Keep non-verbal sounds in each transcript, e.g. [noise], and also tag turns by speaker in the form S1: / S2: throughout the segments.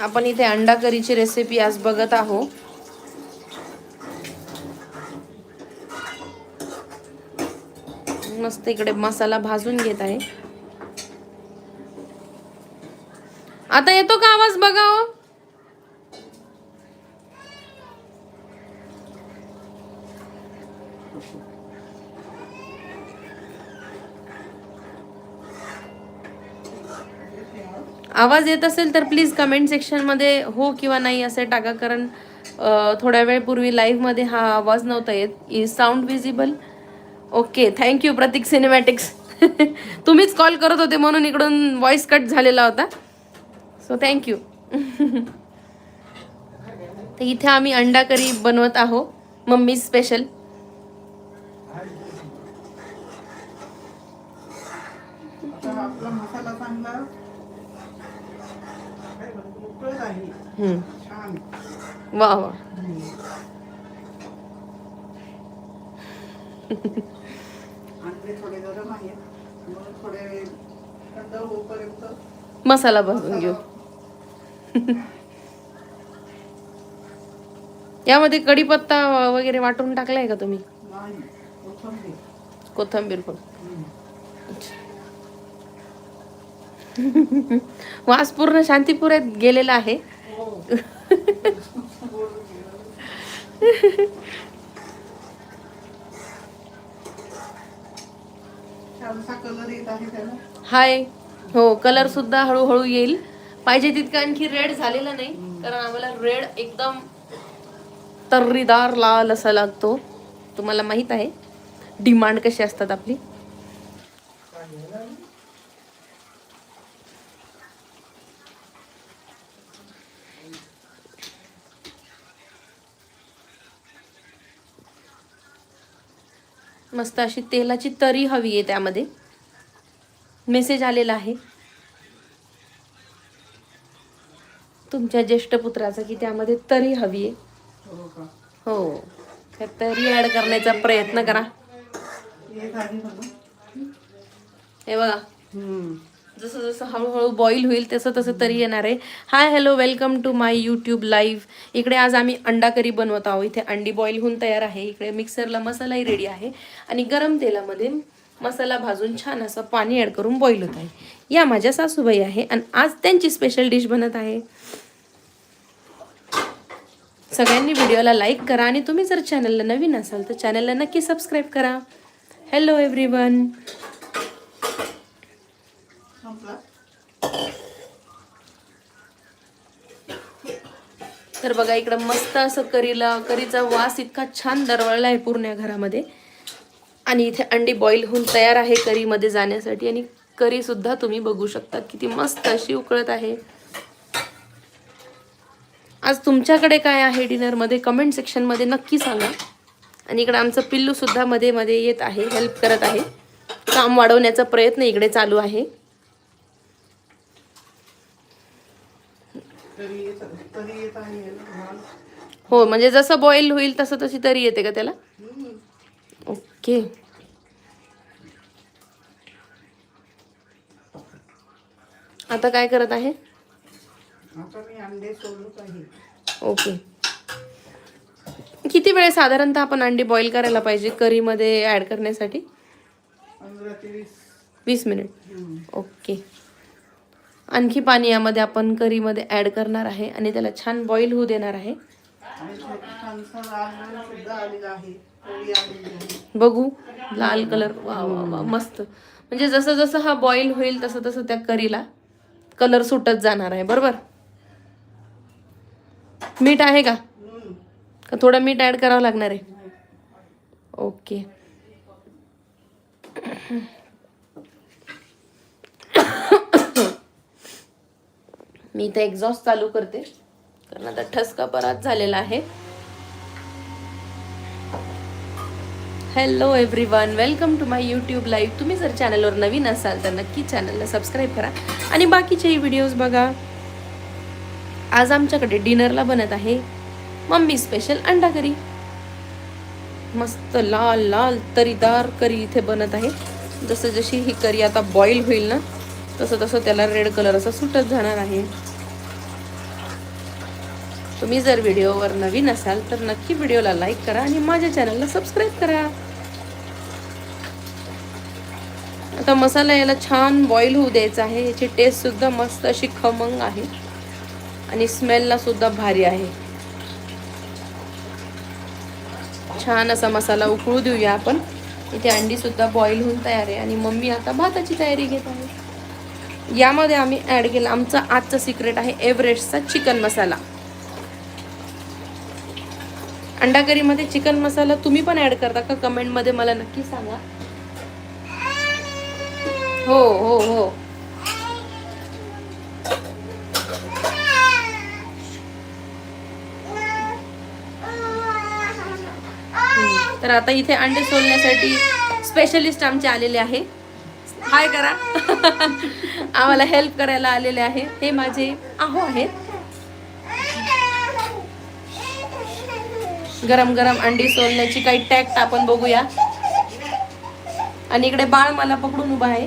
S1: आपण इथे अंडा करीची रेसिपी आज बघत आहो. मस्त इकडे मसाला भाजून घेत आहे. आता येतो का आवाज बघा हो आवाज येत असेल तर प्लीज कमेंट सेक्शनमध्ये हो किंवा नाही असे टाका. कारण थोड्या वेळपूर्वी लाईव्हमध्ये हा आवाज नव्हता येत. Is sound visible okay thank you Prateek cinematics तुम्हीच कॉल करत होते म्हणून इकडून व्हॉइस कट झालेला होता. सो थँक्यू [laughs] तर इथे आम्ही अंडा करी बनवत आहो. मम्मी स्पेशल
S2: आपला मसाला चांगला काय म्हणतो, उकळत आहे छान
S1: वा वा
S2: अंडे थोडे गरम आहेत म्हणून थोडे थंड होईपर्यंत
S1: मसाला भाजून घेऊ. यामध्ये कढीपत्ता वगैरे वाटून टाकलाय का तुम्ही?
S2: कोथिंबीर.
S1: पण. [laughs] वास पूर्ण शांतीपुरात गेलेला आहे.
S2: हो.
S1: हाय. हो कलर सुद्धा हळूहळू येईल. पाहिजे तितका आणखी रेड झालेला नाही कारण आम्हाला रेड एकदम तर्रीदार लाल असा लागतो. तुम्हाला माहीत आहे. डिमांड कशी असतात आपली? मस्त अशी तेलाची तरी हवी आहे त्यामध्ये. मेसेज आलेला आहे. तुमच्या ज्येष्ठ पुत्राचा की त्यामध्ये तरी हवी आहे.
S2: हो
S1: हो. त्या तरी ऍड करण्याचा प्रयत्न करा. हे बघा. जसं जसं हळूहळू बॉईल होईल तसं तसं तरी येणार आहे. Hi hello welcome to my YouTube live इकडे आज आम्ही अंडा करी बनवत आहोत. इथे अंडी बॉईल होऊन तयार आहे. इकडे मिक्सरला मसालाही रेडी आहे. आणि गरम तेलामध्ये मसाला भाजून छान असं पाणी ॲड करून बॉईल होत आहे. या माझ्या सासूबाई आहे आणि आज त्यांची स्पेशल डिश बनत आहे. सगळ्यांनी व्हिडिओला लाईक करा आणि तुम्ही जर चॅनलला नवीन असाल तर चॅनलला नक्की सबस्क्राईब करा. हॅलो
S2: एव्हरी
S1: तर बघा इकडं मस्त असं करीला करीचा वास इतका छान दरवळला आहे पूर्ण घरामध्ये. आणि इथे अंडी बॉईल होऊन तयार आहे करीमध्ये जाण्यासाठी. आणि करी सुद्धा तुम्ही बघू शकता किती मस्त अशी उकळत आहे. आज तुमच्याकडे काय आहे डिनरमध्ये? कमेंट सेक्शनमध्ये नक्की सांगा. आणि इकडं आमचं पिल्लूसुद्धा मध्ये मध्ये येत आहे हेल्प करत आहे. काम वाढवण्याचा प्रयत्न इकडे चालू आहे
S2: तरी येत तरी येत आहे लाल.
S1: हो म्हणजे जसं बॉईल होईल तसं तशी तरी येते का त्याला. ओके. आता काय करत आहे?
S2: आता मी अंडे सोडत आहे.
S1: ओके. किती वेळ साधारणतः आपण अंडी बॉईल करायला पाहिजे करीमध्ये ॲड करण्यासाठी?
S2: वीस.
S1: मिनिट. ओके. आणखी पाणी यामध्ये आपण करीमध्ये ॲड करणार आहे आणि त्याला छान बॉईल होऊ देणार आहे. बघू. लाल कलर वा वा वा मस्त. म्हणजे जसं जसं हा बॉईल होईल तसं तसं त्या करीला कलर सुटत जाणार आहे. बरोबर? मीठ आहे का. का थोडं मीठ ॲड करावं लागणार आहे? ओके मी इथे एक्झॉस्ट चालू करते. कारण आता ठसका बराच झालेला आहे. Hello everyone welcome to my YouTube live तुम्ही जर चॅनलवर नवीन असाल तर नक्की चॅनलला सबस्क्राईब करा. आणि बाकीचेही व्हिडिओज बघा. आज आमच्याकडे डिनरला बनत आहे मम्मी स्पेशल अंडा करी. मस्त लाल लाल तरीदार करी इथे बनत आहे. जसं जशी ही करी आता बॉईल होईल ना तसं तसं त्याला रेड कलर असं सुटत जाणार आहे. तुम्ही जर व्हिडिओवर नवीन असाल तर नक्की व्हिडिओला लाईक करा आणि माझ्या चॅनलला सबस्क्राईब करा. आता मसाला याला छान बॉईल होऊ द्यायचा आहे. याची टेस्टसुद्धा मस्त अशी खमंग आहे. आणि स्मेलला सुद्धा भारी आहे. छान असा मसाला उकळू देऊया आपण. इथे अंडीसुद्धा बॉईल होऊन तयार आहे. आणि मम्मी आता भाताची तयारी घेत आहे. यामध्ये आम्ही ॲड केला आमचा आजचा सिक्रेट आहे एव्हरेस्टचा चिकन मसाला. अंडा करीमध्ये चिकन मसाला तुम्ही पण ॲड करता का? कमेंटमध्ये मला नक्की सांगा. हो हो हो. तर आता इथे अंडे सोलण्यासाठी स्पेशलिस्ट आमचे आलेले आहे. हाय करा [laughs] आम्हाला हेल्प करायला आलेले आहे. हे माझे आहो आहेत. गरम गरम अंडी सोलण्याची काही टॅक्ट आपण बघूया. आणि इकडे बाळ मला पकडून उभा आहे.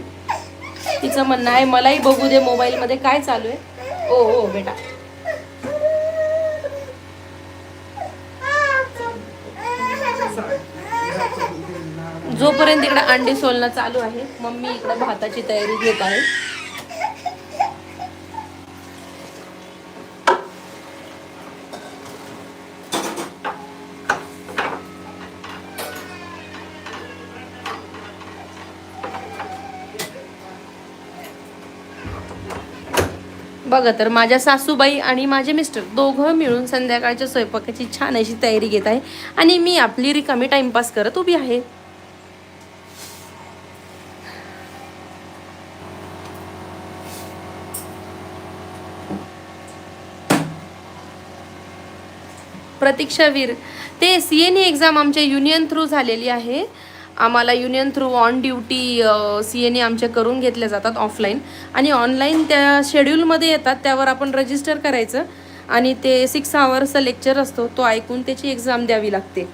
S1: तिचं म्हणणं आहे मलाही बघू दे मोबाईल मध्ये. काय चालू आहे? ओ ओ बेटा. जोपर्यंत इकडे अंडी सोलणं चालू आहे मम्मी इकडे भाताची तयारी घेत आहे. बघा तर माझ्या सासूबाई आणि माझे मिस्टर दोघं मिळून संध्याकाळच्या स्वयंपाकाची छान अशी तयारी घेत आहे. आणि मी आपली रिकामी टाइमपास करत उभी आहे. प्रतीक्षावीर. ते सी एन ई एक्झाम आमच्या युनियन थ्रू झालेली आहे. आम्हाला union through on duty C N A आमच्या करून घेतल्या जातात ऑफलाईन आणि ऑनलाईन त्या शेड्यूलमध्ये येतात त्यावर आपण रजिस्टर करायचं. आणि ते सिक्स आवर्सचा लेक्चर असतो तो ऐकून त्याची एक्झाम द्यावी लागते.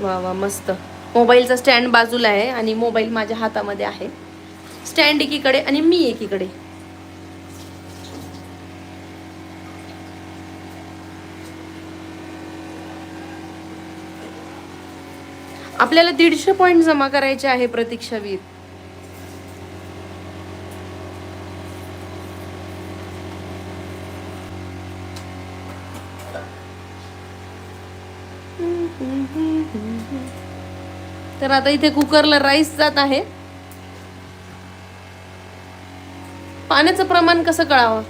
S1: वा वा मस्त. मोबाईलचा स्टँड बाजूला आहे आणि मोबाईल माझ्या हातामध्ये आहे. स्टँड एकीकडे आणि मी एकीकडे. आपल्याला दीडशे पॉईंट जमा करायचे आहे प्रतीक्षावीर तर आता इथे कुकरला राईस जात आहे. पाण्याचं प्रमाण कसं कळावं?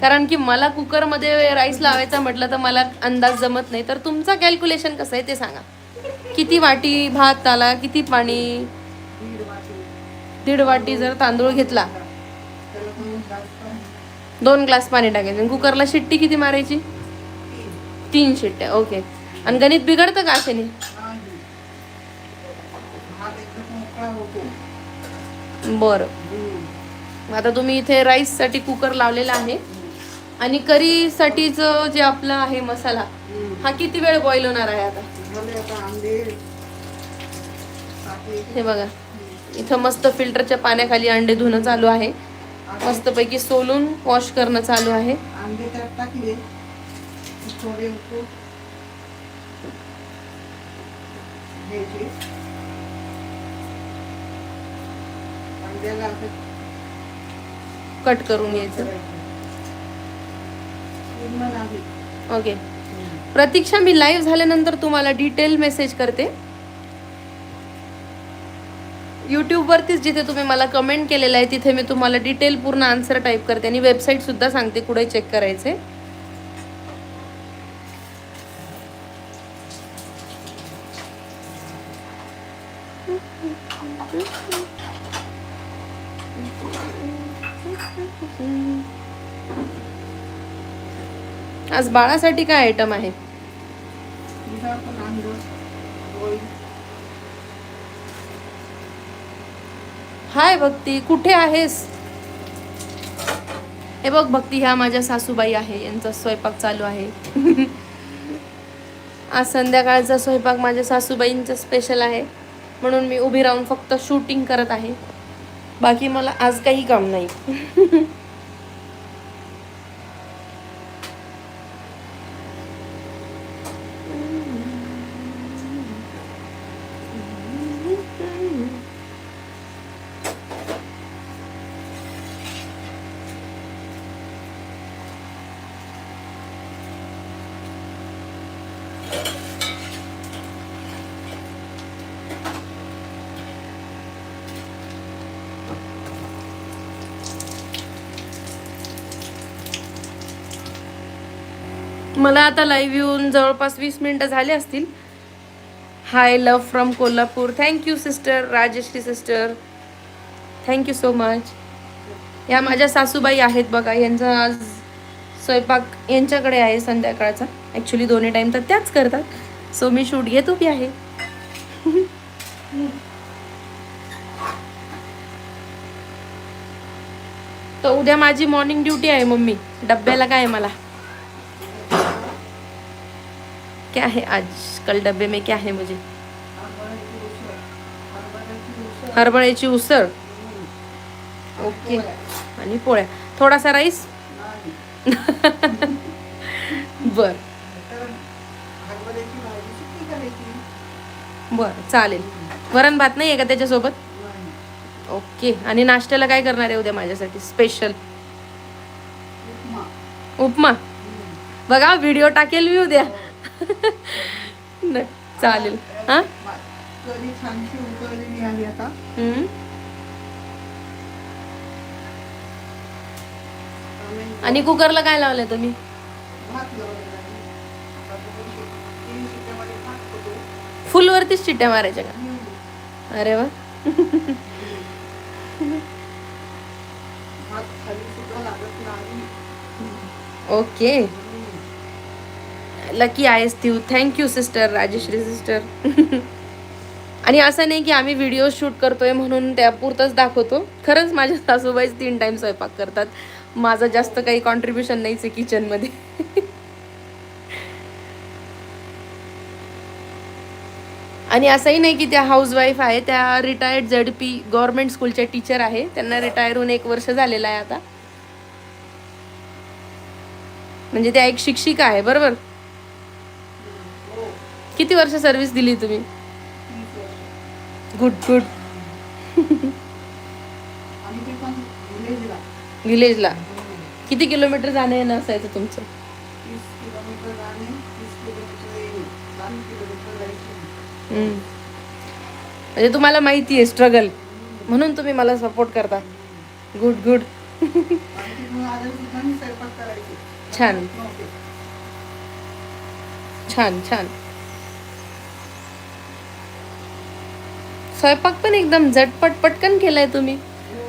S1: कारण की मला कुकरमध्ये राईस लावायचा म्हटलं तर मला अंदाज जमत नाही. तर तुमचा कॅल्क्युलेशन कसं आहे ते सांगा. किती वाटी भात आला किती पाणी?
S2: दीड वाटी
S1: जर तांदूळ घेतला.
S2: दोन ग्लास पाणी
S1: टाकायचं. आणि कुकरला शिट्टी किती मारायची? तीन शिट्ट्या. ओके. आणि गणित बिघडतं का अशाने
S2: नाही भात एकदम मोकळा होतो
S1: बरं. आता तुम्ही इथे राईससाठी कुकर लावलेला आहे. आणि करीसाठीचं जे आपलं आहे मसाला. हा किती वेळ बॉईल होणार आहे आता? हे बघा इथं मस्त फिल्टरच्या पाण्याखाली अंडे धुणं चालू आहे. मस्तपैकी सोलून वॉश करणं चालू आहे.
S2: अंडे त्यात टाकले थोडे उकळून घ्यायचे अंड्याला असं
S1: कट करून घ्यायचं. ओके. प्रतीक्षा मी लाईव्ह झाल्यानंतर तुम्हाला डिटेल मेसेज करते. यूट्यूबवरतीच जिथे तुम्ही मला कमेंट केलेलं आहे तिथे मी तुम्हाला डिटेल पूर्ण आन्सर टाईप करते आणि वेबसाईटसुद्धा सांगते कुठे चेक करायचे आज बाळासाठी काय आयटम आहे? हाय भक्ती कुठे आहेस? हे बघ भक्ती ह्या माझ्या सासूबाई आहे यांचा स्वयंपाक चालू आहे. [laughs] आज संध्याकाळचा स्वयंपाक माझ्या सासूबाईंचा स्पेशल आहे म्हणून मी उभी राहून फक्त शूटिंग करत आहे. बाकी मला आज काही काम नाही. [laughs] मला आता लाईव्ह येऊन जवळपास वीस मिनटं झाले असतील. Hi love from Kolhapur. Thank you sister Rajshri sister thank you so much या माझ्या सासूबाई आहेत बघा यांचा आज स्वयंपाक यांच्याकडे आहे संध्याकाळचा. ॲक्च्युली दोन्ही टाईम तर त्याच करतात. सो मी शूट घेतो की आहे. [laughs] तर उद्या माझी मॉर्निंग ड्युटी आहे मम्मी. डब्याला काय आहे मला? क्या है आज कल डब्बे में क्या है मुझे?
S2: हरभऱ्याची उसळ
S1: ओके। आणि पोळ्या। थोडासा राईस? बर। बर चालेल. वरण भात नाही आहे का त्याच्यासोबत? ओके. आणि नाश्त्याला काय करणार आहे उद्या माझ्यासाठी? स्पेशल?
S2: उपमा.
S1: बघा व्हिडिओ टाकेल मी उद्या. चालेल. हा?
S2: मा- कढी छानशी उकळलेली आहे आता.
S1: हम्म. आणि कुकरला काय लावलंय तुम्ही? फुलवरतीच चिट्ट्या मारायच्या का. अरे वा. ओके. लकी आहेस तू thank you sister Rajeshri sister आणि असं नाही की आम्ही व्हिडिओ शूट करतोय म्हणून त्या पुरतच दाखवतो. खरंच माझ्या सासूबाईच तीन टाइम स्वयंपाक करतात. माझं जास्त काही कॉन्ट्रीब्युशन नाहीच आहे किचनमध्ये [laughs] आणि असंही नाही की त्या हाऊसवाईफ आहे त्या रिटायर्ड झेड पी गव्हर्मेंट स्कूलच्या टीचर आहे. त्यांना रिटायर होऊन एक वर्ष झालेलं आहे आता. म्हणजे त्या एक शिक्षिका आहे बरोबर? किती वर्ष सर्व्हिस दिली तुम्ही? गुड गुड
S2: आणि ते पण विलेजला
S1: विलेजला किती किलोमीटर जाणं येणं असायचं तुमचं. म्हणजे तुम्हाला माहिती आहे स्ट्रगल म्हणून तुम्ही मला सपोर्ट करता. गुड गुड छान छान छान. स्वयंपाक पण एकदम झटपट पटकन केलाय तुम्ही.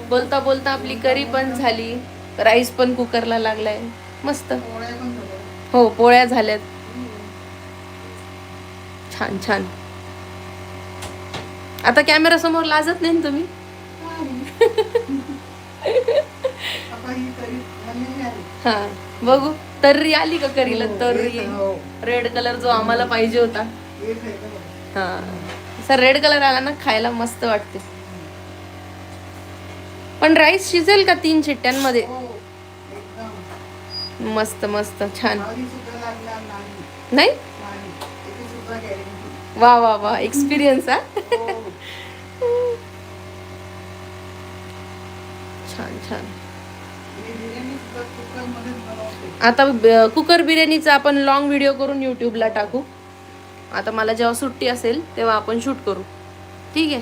S1: बोलता बोलता आपली करी पण झाली राईस पण कुकरला लागलाय. मस्त. हो पोळ्या झाल्यात. छान छान. आता कॅमेरा समोर लाजत नाही तुम्ही?
S2: ही
S1: हा बघू. तर्री आली का करीला? तर्री.
S2: हो.
S1: रेड कलर जो आम्हाला पाहिजे होता. हा. सर रेड कलर आला ना खायला मस्त वाटते. पण राईस शिजेल का तीन शिट्ट्यांमध्ये?
S2: हो
S1: मस्त मस्त छान.
S2: नाही?
S1: वा वा वा एक्सपिरियन्स हा?
S2: हो.
S1: छान छान. आता कुकर बिर्याणीचा आपण लॉंग व्हिडिओ करून यूट्यूबला टाकू. आता मला जेव्हा सुट्टी असेल तेव्हा आपण शूट करू. ठीक आहे?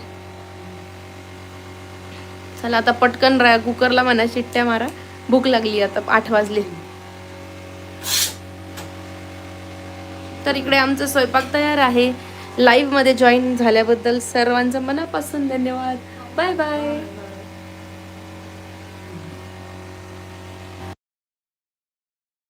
S1: चला आता पटकन रा कुकरला म्हणा शिट्ट्या मारा. भूक लागली आता आठ वाजले. तर इकडे आमचा स्वयंपाक तयार आहे. लाईव्हमध्ये जॉईन झाल्याबद्दल सर्वांचं मनापासून धन्यवाद. Bye bye